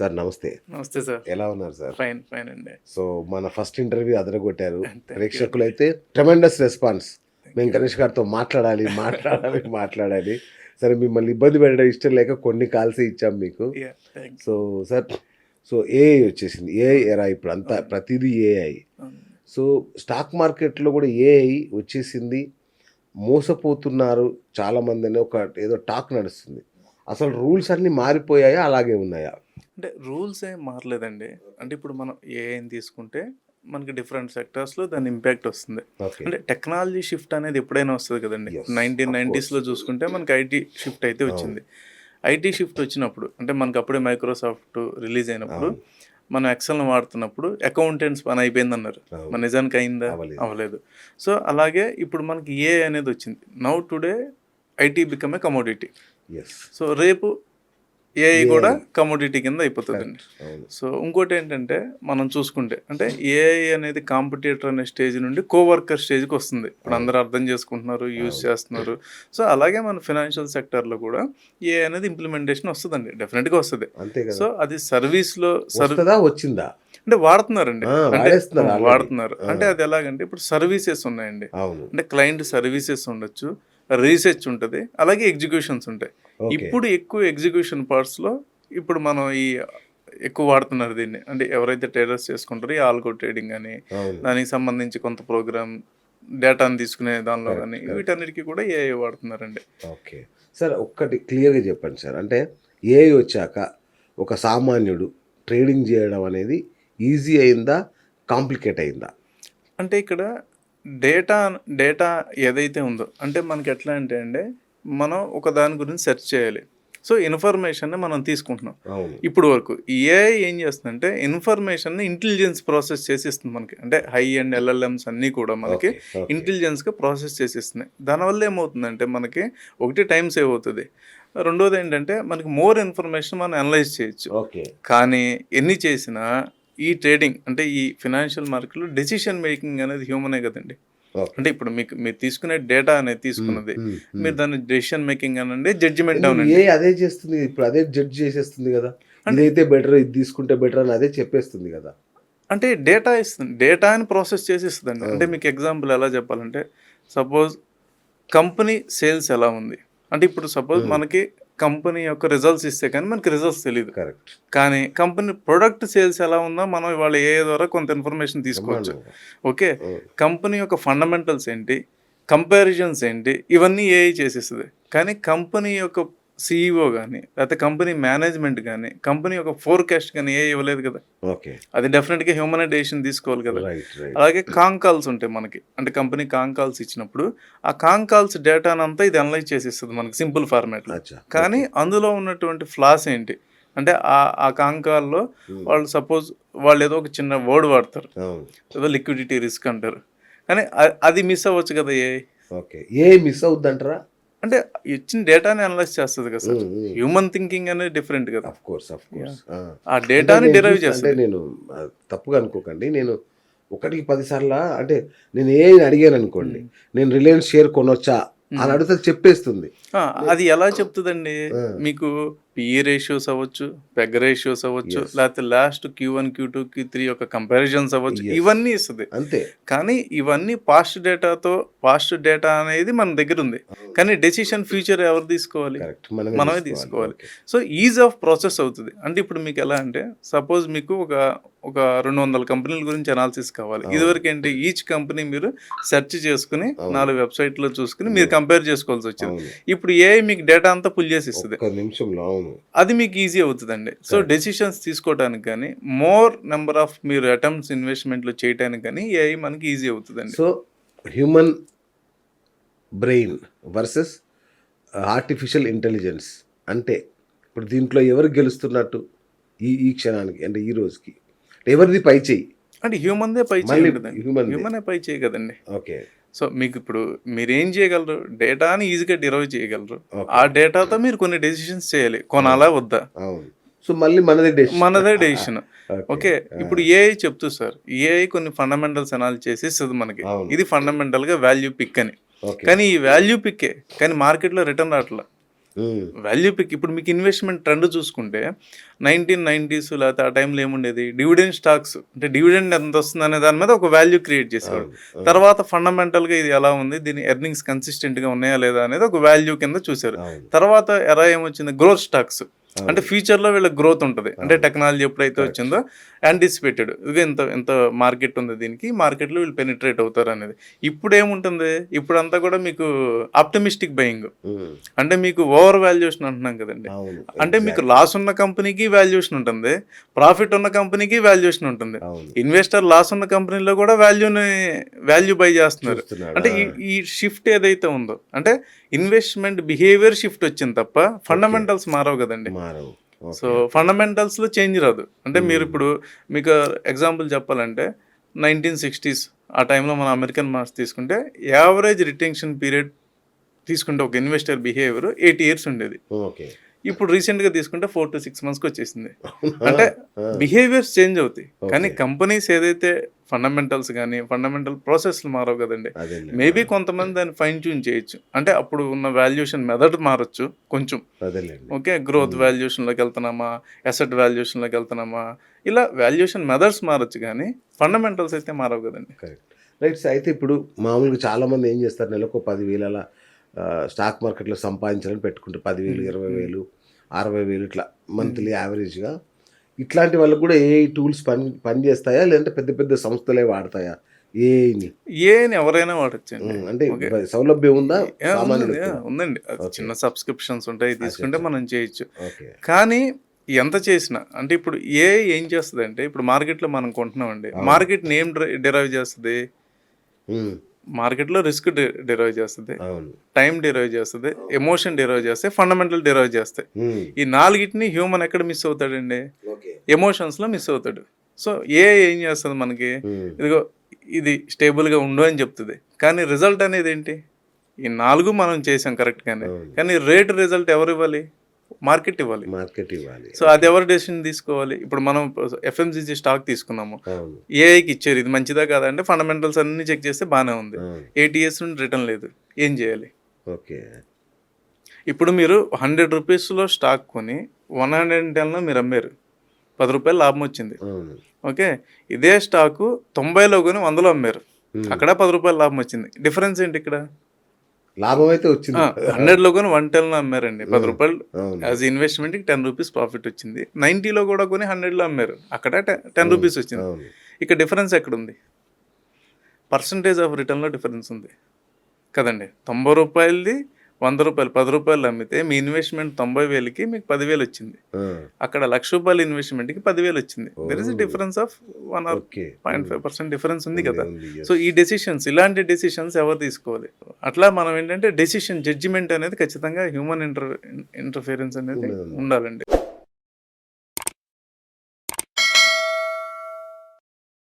Sir నమస్తే. నమస్తే sir. ఎలా ఉన్నారు సార్? ఫైన్ ఫైన్ అండి. సో మన ఫస్ట్ ఇంటర్వ్యూ అదరగొట్టారు. ప్రేక్షకులు అయితే ట్రెమెండస్ రెస్పాన్స్. మేము గణేష్ గారితో మాట్లాడాలి మాట్లాడాలి మాట్లాడాలి. సరే మిమ్మల్ని ఇబ్బంది పెట్టడం ఇష్టం లేక కొన్ని కాల్స్ ఇచ్చాం మీకు. సో సార్ సో ఏఐ వచ్చేసింది. ఏఐ ఎరా ఇప్పుడు అంతా ప్రతిదీ ఏఐ సో స్టాక్ మార్కెట్లో కూడా ఏఐ వచ్చేసింది. మోసపోతున్నారు చాలామంది అని ఒక ఏదో టాక్ నడుస్తుంది. అసలు రూల్స్ అన్నీ మారిపోయాయా? అలాగే ఉన్నాయా? అంటే రూల్స్ ఏం మారలేదండి. అంటే ఇప్పుడు మనం ఏం తీసుకుంటే మనకి డిఫరెంట్ సెక్టర్స్లో దాని ఇంపాక్ట్ వస్తుంది. అంటే టెక్నాలజీ షిఫ్ట్ అనేది ఎప్పుడైనా వస్తుంది కదండి. నైన్టీన్ నైంటీస్లో చూసుకుంటే మనకి ఐటీ షిఫ్ట్ అయితే వచ్చింది. ఐటీ షిఫ్ట్ వచ్చినప్పుడు అంటే మనకి అప్పుడే మైక్రోసాఫ్ట్ రిలీజ్ అయినప్పుడు. మనం ఎక్సెల్ని వాడుతున్నప్పుడు అకౌంటెంట్స్ పని అయిపోయింది అన్నారు. మన నిజానికి అయిందా? అవ్వలేదు. సో అలాగే ఇప్పుడు మనకి ఏ అనేది వచ్చింది. Now today IT become a commodity. So రేపు ఏఐ. కూడా కమోడిటీ కింద అయిపోతుందండి. సో ఇంకోటి ఏంటంటే మనం చూసుకుంటే అంటే ఏఐ అనేది కాంపిటేటర్ అనే స్టేజ్ నుండి కోవర్కర్ స్టేజ్కి వస్తుంది. ఇప్పుడు అందరూ అర్థం చేసుకుంటున్నారు యూజ్ చేస్తున్నారు. సో అలాగే మన ఫినాన్షియల్ సెక్టర్లో కూడా ఏఐ అనేది ఇంప్లిమెంటేషన్ వస్తుందండి. డెఫినెట్గా వస్తుంది. సో అది సర్వీస్లో సర్వ్ వస్తుందా వచ్చిందా? అంటే వాడుతున్నారండి. అంటే. వాడుతున్నారు. అంటే అది ఎలాగంటే ఇప్పుడు సర్వీసెస్ ఉన్నాయండి. అంటే క్లయింట్ సర్వీసెస్ ఉండొచ్చు. రీసెర్చ్ ఉంటుంది అలాగే ఎగ్జిక్యూషన్స్ ఉంటాయి. ఇప్పుడు ఎక్కువ ఎగ్జిక్యూషన్ పార్ట్స్లో ఇప్పుడు మనం ఈ ఎక్కువ వాడుతున్నారు దీన్ని. అంటే ఎవరైతే ట్రేడర్స్ చేసుకుంటారో ఈ ఆల్గో ట్రేడింగ్ అని దానికి సంబంధించి కొంత ప్రోగ్రామ్ డేటాను తీసుకునే దానిలో కానీ. వీటన్నిటికీ కూడా ఏఐ వాడుతున్నారండి. ఓకే సార్ ఒక్కటి క్లియర్గా చెప్పండి సార్ అంటే ఏఐ వచ్చాక ఒక సామాన్యుడు ట్రేడింగ్ చేయడం అనేది ఈజీ అయిందా కాంప్లికేట్ అయిందా? అంటే ఇక్కడ డేటా డేటా ఏదైతే ఉందో అంటే మనకి ఎట్లా అంటే అండి మనం ఒక దాని గురించి సెర్చ్ చేయాలి. సో ఇన్ఫర్మేషన్ని మనం తీసుకుంటున్నాం. ఇప్పుడు వరకు ఏఐ ఏం చేస్తుందంటే ఇన్ఫర్మేషన్ని ఇంటెలిజెన్స్ ప్రాసెస్ చేసి ఇస్తుంది మనకి. అంటే హై అండ్ ఎల్ఎల్ఎంస్ అన్నీ కూడా మనకి. ఇంటెలిజెన్స్గా ప్రాసెస్ చేసిస్తున్నాయి. దానివల్ల ఏమవుతుందంటే మనకి ఒకటి టైం సేవ్ అవుతుంది. రెండోది ఏంటంటే మనకి మోర్ ఇన్ఫర్మేషన్ మనం అనలైజ్ చేయొచ్చు. కానీ ఎన్ని చేసినా ఈ ట్రేడింగ్ అంటే ఈ ఫినాన్షియల్ మార్కెట్లో డెసిషన్ మేకింగ్ అనేది హ్యూమనే కదండి. అంటే ఇప్పుడు మీకు మీరు తీసుకునే డేటా అనేది తీసుకున్నది. మీరు దాన్ని డెసిషన్ మేకింగ్ అనండి జడ్జిమెంట్ ఏ అదే చేస్తుంది? ఇప్పుడు అదే జడ్జ్ చేసేస్తుంది కదా. ఇదైతే బెటర్ ఇది తీసుకుంటే బెటర్ అని అదే చెప్పేస్తుంది కదా. అంటే డేటా ఇస్తుంది. డేటా అని ప్రాసెస్ చేసి ఇస్తుందండి అంటే మీకు ఎగ్జాంపుల్ ఎలా చెప్పాలంటే సపోజ్ కంపెనీ సేల్స్ ఎలా ఉంది? అంటే ఇప్పుడు సపోజ్ మనకి కంపెనీ యొక్క రిజల్ట్స్ ఇస్తే కానీ మనకి రిజల్ట్స్ తెలియదు కరెక్ట్ కానీ కంపెనీ ప్రొడక్ట్ సేల్స్ ఎలా ఉందో మనం ఇవాళ ఏ ద్వారా కొంత ఇన్ఫర్మేషన్ తీసుకోవచ్చు. ఓకే? కంపెనీ యొక్క ఫండమెంటల్స్ ఏంటి? కంపారిజన్స్ ఏంటి? ఇవన్నీ ఏఐ చేసేస్తుంది. కానీ కంపెనీ యొక్క సిఇఓ కానీ లేకపోతే కంపెనీ మేనేజ్మెంట్ కానీ కంపెనీ యొక్క ఫోర్కాస్ట్ కానీ ఏ ఇవ్వలేదు కదా. ఓకే. అది డెఫినెట్గా హ్యూమన్ డెసిషన్ తీసుకోవాలి కదా. అలాగే కాంగ్ కాల్స్ ఉంటాయి మనకి. అంటే కంపెనీ కాంగ్ కాల్స్ ఇచ్చినప్పుడు ఆ కాంగ్ కాల్స్ డేటానంతా ఇది అనలైజ్ చేసిస్తుంది మనకి సింపుల్ ఫార్మాట్లో. అచ్చా. కానీ అందులో ఉన్నటువంటి ఫ్లాస్ ఏంటి? అంటే ఆ ఆ కాంగ్ కాల్లో Hmm. వాళ్ళు సపోజ్ వాళ్ళు ఏదో ఒక చిన్న వర్డ్ వాడతారు. ఏదో లిక్విడిటీ రిస్క్ అంటారు. కానీ అది మిస్ అవ్వచ్చు కదా ఏ ఓకే. ఏ మిస్ అవుద్దంటారా? అంటే ఇచ్చిన డేటాని అనలైజ్ చేస్తుంది కదా సార్. హ్యూమన్ థింకింగ్ అనేది డిఫరెంట్ కదా. అఫ్ కోర్స్ అఫ్ కోర్స్ ఆ. డేటాని డిరైవ్ అంటే చేస్తుంది. నేను తప్పుగా అనుకోకండి. నేను ఒకటికి పది సార్లు అంటే నేను ఏ అడిగాను అనుకోండి. నేను రిలయన్స్ షేర్ కొనొచ్చా? అని అడిగితే చెప్పేస్తుంది. అది ఎలా చెప్తుందండి. మీకు పిఈ రేషియోస్ అవ్వచ్చు పెగ్ రేషియోస్ అవ్వచ్చు. లేకపోతే last Q one Q two Q three యొక్క కంపారిజన్స్ అవ్వచ్చు. ఇవన్నీ ఇస్తుంది. అంతే. కానీ ఇవన్నీ పాస్ట్ డేటాతో పాస్ట్ డేటా అనేది మన దగ్గర ఉంది. కానీ డెసిషన్ ఫ్యూచర్ ఎవరు తీసుకోవాలి? మనమే తీసుకోవాలి. సో ఈజ్ ఆఫ్ ప్రాసెస్ అవుతుంది. అంటే ఇప్పుడు మీకు ఎలా అంటే సపోజ్ మీకు ఒక ఒక రెండు వందల కంపెనీల గురించి అనాలిసిస్ కావాలి. ఇదివరకు ఏంటి ఈచ్ కంపెనీ మీరు సెర్చ్ చేసుకుని. నాలుగు వెబ్సైట్లో చూసుకుని మీరు కంపేర్ చేసుకోవాల్సి వచ్చింది. ఇప్పుడు ఏ మీకు డేటా అంతా పుల్ చేసి ఇస్తుంది అది మీకు ఈజీ అవుతుందండి. సో డెసిషన్స్ తీసుకోవడానికి కానీ మోర్ నెంబర్ ఆఫ్ మీరు అటెంప్ట్స్ ఇన్వెస్ట్మెంట్లు చేయడానికి కానీ ఏఐ మనకి ఈజీ అవుతుందండి. So human brain versus artificial intelligence అంటే ఇప్పుడు దీంట్లో ఎవరు గెలుస్తున్నట్టు? ఈ ఈ క్షణానికి అంటే ఈ రోజుకి. ఎవరిది పై చేయి అంటే హ్యూమన్దే పై. హ్యూమనే పై చేయ కదండి ఓకే. సో మీకు ఇప్పుడు మీరు ఏం చేయగలరు? డేటాని ఈజీగా డిరైవ్ చేయగలరు. ఆ డేటాతో మీరు కొన్ని డెసిషన్స్ చేయాలి. కొనాలా వద్దా? సో మళ్ళీ మనదే డెసిషన్ మనదే డెసిషన్. ఓకే. ఇప్పుడు ఏఐ చెప్తూ సార్ ఏఐ కొన్ని ఫండమెంటల్స్ అనాలిజ్ చేసి ఇస్తుంది మనకి. ఇది ఫండమెంటల్గా వాల్యూ పిక్ అని. కానీ ఈ వాల్యూ పిక్కే కానీ మార్కెట్లో రిటర్న్ రావట్లా. ఉమ్, వాల్యూ పిక్ ఇప్పుడు మీకు ఇన్వెస్ట్మెంట్ ట్రెండ్ చూసుకుంటే నైన్టీన్ నైన్టీస్ లేకపోతే ఆ టైంలో ఏముండేది? డివిడెండ్ స్టాక్స్ అంటే డివిడెండ్ ఎంత వస్తుంది అనే దాని మీద ఒక వాల్యూ క్రియేట్ చేసేవాడు తర్వాత ఫండమెంటల్గా ఇది ఎలా ఉంది? దీని ఎర్నింగ్స్ కన్సిస్టెంట్గా ఉన్నాయా లేదా అనేది ఒక వాల్యూ కింద చూశారు తర్వాత ఎరా ఏమొచ్చింది? గ్రోత్ స్టాక్స్ అంటే ఫ్యూచర్లో వీళ్ళ గ్రోత్ ఉంటుంది. అంటే టెక్నాలజీ ఎప్పుడైతే వచ్చిందో యాంటిసిపేటెడ్ ఇది ఎంత ఎంత మార్కెట్ ఉంది దీనికి మార్కెట్లో వీళ్ళు పెనిట్రేట్ అవుతారు అనేది. ఇప్పుడు ఏముంటుంది? ఇప్పుడంతా కూడా మీకు ఆప్టమిస్టిక్ బయింగ్ అంటే మీకు ఓవర్ వాల్యుయేషన్ అంటున్నాం కదండి. అంటే మీకు లాస్ ఉన్న కంపెనీకి వాల్యుయేషన్ ఉంటుంది. ప్రాఫిట్ ఉన్న కంపెనీకి వాల్యుయేషన్ ఉంటుంది. ఇన్వెస్టర్ లాస్ ఉన్న కంపెనీలో కూడా వాల్యూని వాల్యూ బై చేస్తున్నారు. అంటే ఈ షిఫ్ట్ ఏదైతే ఉందో అంటే ఇన్వెస్ట్మెంట్ బిహేవియర్ షిఫ్ట్ వచ్చింది తప్ప ఫండమెంటల్స్ మారవు కదండి. మారవు. సో ఫండమెంటల్స్లో చేంజ్ రాదు. అంటే మీరు ఇప్పుడు మీకు ఎగ్జాంపుల్ చెప్పాలంటే నైన్టీన్ సిక్స్టీస్ ఆ టైంలో మన అమెరికన్ మార్క్స్ తీసుకుంటే యావరేజ్ రిటెన్షన్ పీరియడ్ తీసుకుంటే ఒక ఇన్వెస్టర్ బిహేవియర్ ఎయిట్ ఇయర్స్ ఉండేది. ఓకే. ఇప్పుడు రీసెంట్గా తీసుకుంటే ఫోర్ టు సిక్స్ మంత్స్కి వచ్చేసింది. అంటే బిహేవియర్స్ చేంజ్ అవుతాయి. కానీ కంపెనీస్ ఏదైతే ఫండమెంటల్స్ కానీ ఫండమెంటల్ ప్రాసెస్లు మారవు కదండి. అదే మేబీ కొంతమంది దాన్ని ఫైన్ ట్యూన్ చేయొచ్చు. అంటే అప్పుడు ఉన్న వాల్యుయేషన్ మెథడ్ మారచ్చు కొంచెం. అదేలేండి ఓకే గ్రోత్ వాల్యుయేషన్లోకి వెళ్తున్నామా? అసెట్ వాల్యుయేషన్లోకి వెళ్తున్నామా? ఇలా వాల్యుయేషన్ మెథడ్స్ మారచ్చు కానీ ఫండమెంటల్స్ అయితే మారవు కదండి. కరెక్ట్ రైట్ సార్ అయితే ఇప్పుడు మామూలుగా చాలా మంది ఏం చేస్తారు? నెలకు పదివేలు అలా స్టాక్ మార్కెట్లో సంపాదించాలని పెట్టుకుంటారు. పదివేలు ఇరవై వేలు అరవై వేలు ఇట్లా మంత్లీ యావరేజ్గా ఇట్లాంటి వాళ్ళకి కూడా ఏ టూల్స్ పని పని చేస్తాయా? లేదంటే పెద్ద పెద్ద సంస్థలే వాడతాయా? ఏని ఏని ఎవరైనా వాడచ్చండి. అంటే సౌలభ్యం ఉందా? ఉందండి. చిన్న సబ్స్క్రిప్షన్స్ ఉంటాయి తీసుకుంటే మనం చేయొచ్చు. కానీ ఎంత చేసినా అంటే ఇప్పుడు ఏ ఏం చేస్తుంది అంటే ఇప్పుడు మార్కెట్లో మనం కొంటున్నామండి. మార్కెట్ నేమ్ డిరైవ్ చేస్తుంది. మార్కెట్లో రిస్క్ డిరైవ్ చేస్తుంది. టైం డిరైవ్ చేస్తుంది. ఎమోషన్ డిరైవ్ చేస్తాయి ఫండమెంటల్ డిరైవ్ చేస్తాయి ఈ నాలుగిటిని హ్యూమన్ ఎక్కడ మిస్ అవుతాడండి? ఎమోషన్స్లో మిస్ అవుతాడు. సో ఏ ఏం చేస్తుంది మనకి? ఇదిగో ఇది స్టేబుల్గా ఉండు అని చెప్తుంది. కానీ రిజల్ట్ అనేది ఏంటి? ఈ నాలుగు మనం చేసాం కరెక్ట్గానే. కానీ రేట్ రిజల్ట్ ఎవరు ఇవ్వాలి మార్కెట్ ఇవ్వాలి. మార్కెట్ ఇవ్వాలి. సో అది ఎవరు డెసిషన్ తీసుకోవాలి? ఇప్పుడు మనం ఎఫ్ఎంసీజీ స్టాక్ తీసుకున్నాము. ఏఐకి ఇచ్చారు. ఇది మంచిదా కాదా అంటే ఫండమెంటల్స్ అన్ని చెక్ చేస్తే బాగానే ఉంది. ఏటీఎస్ నుండి రిటర్న్ లేదు. ఏం చేయాలి? ఓకే. ఇప్పుడు మీరు హండ్రెడ్ రూపీస్లో స్టాక్ కొని వన్ హండ్రెడ్ అండ్ టెన్లో మీరు అమ్మారు. పది రూపాయలు లాభం వచ్చింది. ఓకే? ఇదే స్టాకు తొంభైలో కొని వందలో అమ్మారు. అక్కడ పది రూపాయలు లాభం వచ్చింది. డిఫరెన్స్ ఏంటి ఇక్కడ? లాభం అయితే వచ్చింది హండ్రెడ్లో కొని వన్ టెన్లో అమ్మారండి. పది రూపాయలు యాజ్ ఇన్వెస్ట్మెంట్కి టెన్ రూపీస్ ప్రాఫిట్ వచ్చింది. నైంటీలో కూడా కొని హండ్రెడ్లో అమ్మారు. అక్కడ టెన్ రూపీస్ వచ్చింది. అవును. ఇక డిఫరెన్స్ ఎక్కడ ఉంది పర్సంటేజ్ ఆఫ్ రిటర్న్లో డిఫరెన్స్ ఉంది. కదండి? తొంభై రూపాయలది వంద రూపాయలు పది రూపాయలు అమ్మితే మీ ఇన్వెస్ట్మెంట్ తొంభై వేలకి మీకు పదివేలు వచ్చింది. అక్కడ లక్ష రూపాయల ఇన్వెస్ట్మెంట్కి పదివేలు వచ్చింది. There is difference of one or point five percent difference ఉంది కదా. సో ఈ డెసిషన్స్ ఇలాంటి డెసిషన్స్ ఎవరు తీసుకోవాలి? అట్లా మనం ఏంటంటే డెసిషన్ జడ్జిమెంట్ అనేది ఖచ్చితంగా హ్యూమన్ ఇంటర్ ఇంటర్ఫియరెన్స్ అనేది ఉండాలండి.